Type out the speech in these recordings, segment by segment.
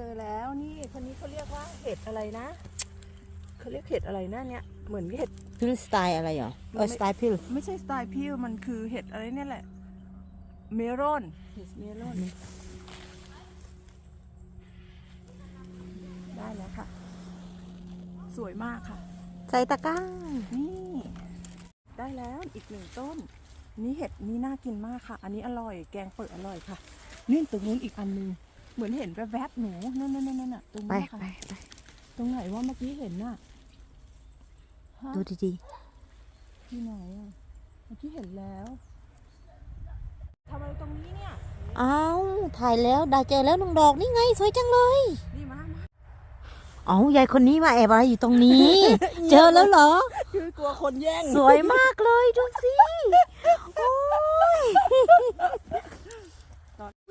เจอแล้วนี่คนนี้เขาเรียกว่าเห็ดอะไรนะเขาเรียกเห็ดอะไรนะเนี่ยเหมือนเห็ดพิลสไตล์อะไรเหรอเออสไตล์พิลไม่ใช่สไตล์พิวมันคือเห็ดอะไรเนี่ยแหละ เมลอนเห็ดเมลอนได้แล้วค่ะ สวยมากค่ะ ใส่ตะกร้านี่ ได้แล้วอีกหนึ่งต้น นี่เห็ดนี่น่ากินมากค่ะ อันนี้อร่อย แกงเปิดอร่อยค่ะนี่ตรงนู้นอีกอันหนึง เหมือนเห็นแวบๆหนูนั่นนั่นนั่นน่ะตรงไปนี้นค่ะไปไปตรงไหนว่าเมื่อกี้เห็นน่ะฮะดูดีที่ไหนอะเมื่อกี้เห็นแล้วทำอะไรตรงนี้เนี่ยๆอ้าวถ่ายแล้วได้เจอแล้วน้องดอกนี่ไงสวยจังเลย นี่มามาเอ้ายายคนนี้มาแอบอะไรอยู่ตรงนี้ เจอแล้วเหรอ คือกลัวคนแย่งสวยมากเลยดูสิ โอ้ย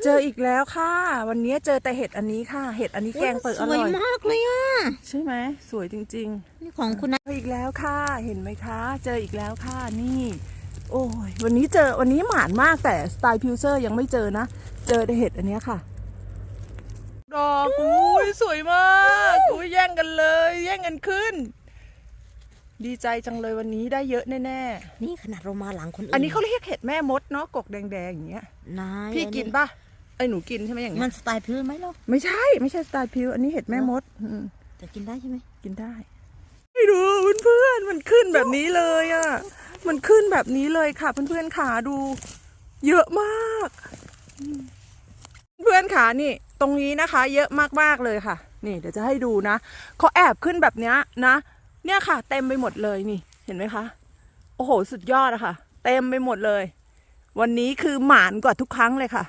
เจออีกแล้วค่ะ วันนี้เจอแต่เห็ดอันนี้ค่ะ เห็ดอันนี้แกงเปิดอสร่วยอยมากเลยอะใช่ไหมสวยจริงนี่ของคุณนะๆเจออีกแล้วค่ะ เห็นไหมคะ เจออีกแล้วค่ะนี่ โอ้ยวันนี้เจอวันนี้หมานมากแต่สไตล์พิวเซอร์ยังไม่เจอนะ เจอแต่เห็ดอันเนี้ยค่ะดอกอุ้ยสวยมากอุ้ยแย่งกันเลย แย่งกันขึ้น ดีใจจังเลยวันนี้ได้เยอะแน่นี่ขนาดเรามาหลังคนอื่ๆนอันนี้เขาเรียกเห็ดแม่มดเนาะกกแดงๆอย่างเงี้ยนายพี่กินปะ ไอยหนูกินใช่ไหมอย่างมัเงี้นยสไตล์พิลไหมล่ะไม่ใช่ ไม่ใช่สไตล์พิว อันนี้เห็ดแม่มดอืมจะกินได้ใช่ไหมกินได้ไม่ดูเพื่อนๆมันขึ้นแบบนี้เลยอะมันขึ้นแบบนี้เลยค่ะ เพื่อนๆขาดู เยอะมากอืมเพื่อนขานี่ ตรงนี้นะคะ เยอะมากๆเลยค่ะ นี่ เดี๋ยวจะให้ดูนะเขาแอบขึ้นแบบเนี้ยนะ เนี่ยค่ะ เต็มไปหมดเลยนี่ เห็นไหมคะ โอ้โห สุดยอดอะค่ะ เต็มไปหมดเลย วันนี้คือหมานกว่าทุกครั้งเลยค่ะ